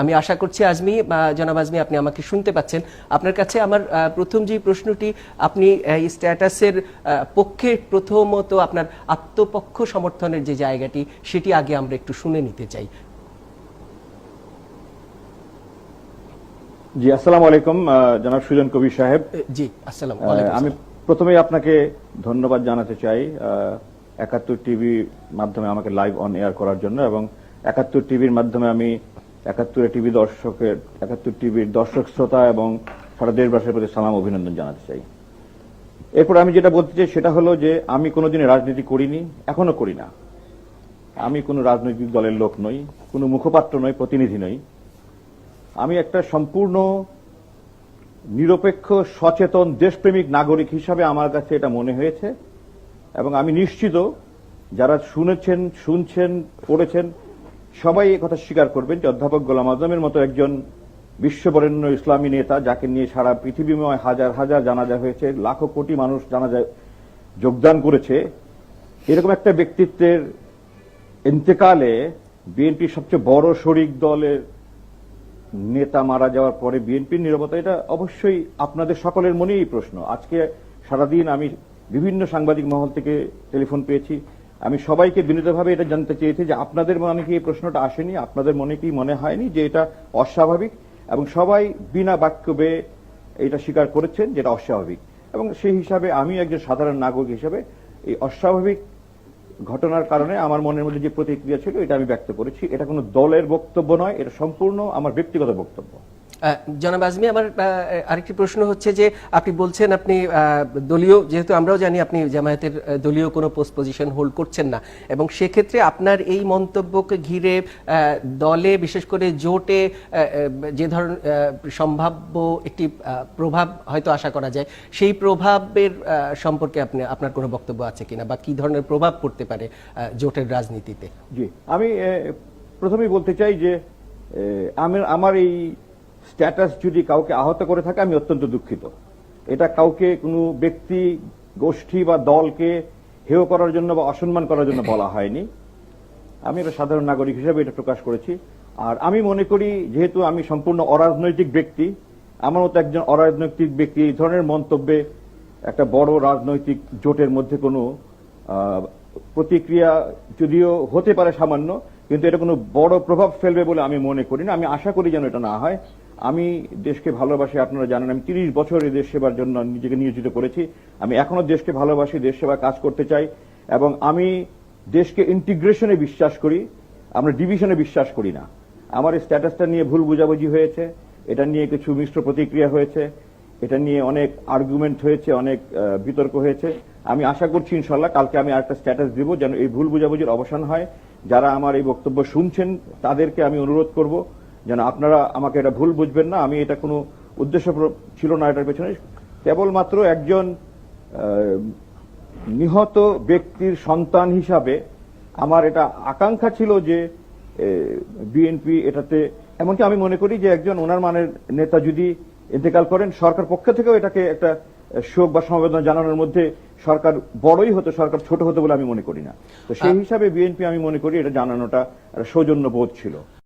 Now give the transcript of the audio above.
আমি আশা করছি আজমি জনাব আজমি আপনি আমাকে শুনতে পাচ্ছেন। আপনার কাছে আমার প্রথম যে প্রশ্নটি আপনি এই স্ট্যাটাসের পক্ষে প্রথমত আপনার আত্মপক্ষ সমর্থনের যে জায়গাটি সেটি আগে আমরা একটু শুনে নিতে চাই। জি আসসালামু আলাইকুম জনাব সুজন কবির সাহেব। জি আসসালাম আমি প্রথমে আপনাকে ধন্যবাদ জানাতে চাই একাত্তর টিভি মাধ্যমে আমাকে লাইভ অন এয়ার করার জন্য এবং একাত্তর টিভির মাধ্যমে আমি একাত্তরের টিভি দর্শকের, একাত্তর টিভির দর্শক শ্রোতা এবং সারা দেশবাসীর প্রতি সালাম, অভিনন্দন জানাতে চাই। এরপর আমি যেটা বলতে চাই সেটা হলো যে আমি কোনোদিন রাজনীতি করিনি, এখনও করি না। আমি কোনো রাজনৈতিক দলের লোক নই, কোনো মুখপাত্র নই, প্রতিনিধি নই। আমি একটা সম্পূর্ণ নিরপেক্ষ, সচেতন, দেশপ্রেমিক নাগরিক হিসাবে আমার কাছে এটা মনে হয়েছে এবং আমি নিশ্চিত যারা শুনেছেন, শুনছেন, পড়েছেন সবাই কথা স্বীকার করবেন যে অধ্যাপক গোলাম আজমের মতো একজন বিশ্ববরেণ্য ইসলামী নেতা, যাকে নিয়ে সারা পৃথিবীময় হাজার হাজার জানাজা হয়েছে, লাখো কোটি মানুষ জানাজায় যোগদান করেছে, এরকম একটা ব্যক্তিত্বের ইন্তেকালে বিএনপির সবচেয়ে বড় শরিক দলের নেতা মারা যাওয়ার পরে বিএনপির নিরাপত্তা এটা অবশ্যই আপনাদের সকলের মনেই প্রশ্ন। আজকে সারাদিন আমি বিভিন্ন সাংবাদিক মহল থেকে টেলিফোন পেয়েছি। আমি সবাইকে বিনীতভাবে এটা জানতে চেয়েছি যে আপনাদের মনে কি এই প্রশ্নটা আসেনি? আপনাদের মনে কি মনে হয়নি যে এটা অস্বাভাবিক? এবং সবাই বিনা বাক্যবে এটা স্বীকার করেছেন যেটা অস্বাভাবিক। এবং সেই হিসাবে আমি একজন সাধারণ নাগরিক হিসাবে এই অস্বাভাবিক ঘটনার কারণে আমার মনের মধ্যে যে প্রতিক্রিয়া ছিল, এটা আমি ব্যক্ত করেছি। এটা কোনো দলের বক্তব্য নয়, এটা সম্পূর্ণ আমার ব্যক্তিগত বক্তব্য। জনাব আজমি, আমার আরেকটি প্রশ্ন হচ্ছে যে আপনি বলছেন আপনি দলীয়, যেহেতু আমরাও জানি আপনি জামায়াতের দলীয় কোনো পোস্ট পজিশন হোল্ড করছেন না। এবং সেক্ষেত্রে আপনার এই মন্তব্যকে ঘিরে দলে বিশেষ করে জোটে যে ধরনের সম্ভাব্য একটি প্রভাব হয়তো আশা করা যায়, সেই প্রভাবের সম্পর্কে আপনি, আপনার কোনো বক্তব্য আছে কিনা? বা কি ধরনের প্রভাব পড়তে পারে জোটের রাজনীতিতে? জি, আমি প্রথমেই বলতে চাই যে আমার এই স্ট্যাটাস যদি কাউকে আহত করে থাকে, আমি অত্যন্ত দুঃখিত। এটা কাউকে, কোনো ব্যক্তি, গোষ্ঠী বা দলকে হেয় করার জন্য বা অসম্মান করার জন্য বলা হয়নি। আমি একটা সাধারণ নাগরিক হিসেবে এটা প্রকাশ করেছি। আর আমি মনে করি, যেহেতু আমি সম্পূর্ণ অরাজনৈতিক ব্যক্তি আমার মতো একজন অরাজনৈতিক ব্যক্তি, এই ধরনের মন্তব্যে একটা বড় রাজনৈতিক জোটের মধ্যে কোনো প্রতিক্রিয়া যদিও হতে পারে সামান্য, কিন্তু এটা কোনো বড় প্রভাব ফেলবে বলে আমি মনে করি না। আমি আশা করি যেন এটা না হয়। আমি দেশকে ভালোবাসি, আপনারা জানেন, আমি তিরিশ বছর এই দেশ সেবার জন্য নিজেকে নিয়োজিত করেছি। আমি এখনও দেশকে ভালোবাসি, দেশ সেবা কাজ করতে চাই, এবং আমি দেশকে ইন্টিগ্রেশনে বিশ্বাস করি, আমরা ডিভিশনে বিশ্বাস করি না। আমার এই স্ট্যাটাসটা নিয়ে ভুল বুঝাবুঝি হয়েছে, এটা নিয়ে কিছু মিশ্র প্রতিক্রিয়া হয়েছে, এটা নিয়ে অনেক আর্গুমেন্ট হয়েছে, অনেক বিতর্ক হয়েছে। আমি আশা করছি ইনশাল্লাহ কালকে আমি আরেকটা স্ট্যাটাস দিব যেন এই ভুল বুঝাবুঝির অবসান হয়। যারা আমার এই বক্তব্য শুনছেন, তাদেরকে আমি অনুরোধ করব যেন আপনারা আমাকে এটা ভুল বুঝবেন না আমি এটা কোনো উদ্দেশ্য ছিল না এটার পেছনে। কেবলমাত্র একজন নিহত ব্যক্তির সন্তান হিসাবে আমার এটা আকাঙ্ক্ষা ছিল যে বিএনপি এটাতে এমনকি আমি মনে করি যে একজন ওনার মানের নেতা যদি ইন্তেকাল করেন সরকার পক্ষ থেকেও এটাকে একটা শোক বা সমবেদনা জানানোর মধ্যে সরকার বড়ই হতো সরকার ছোট হতো বলে আমি মনে করি না। তো সেই হিসাবে বিএনপি আমি মনে করি এটা জানানোটা একটা সৌজন্য বোধ ছিল।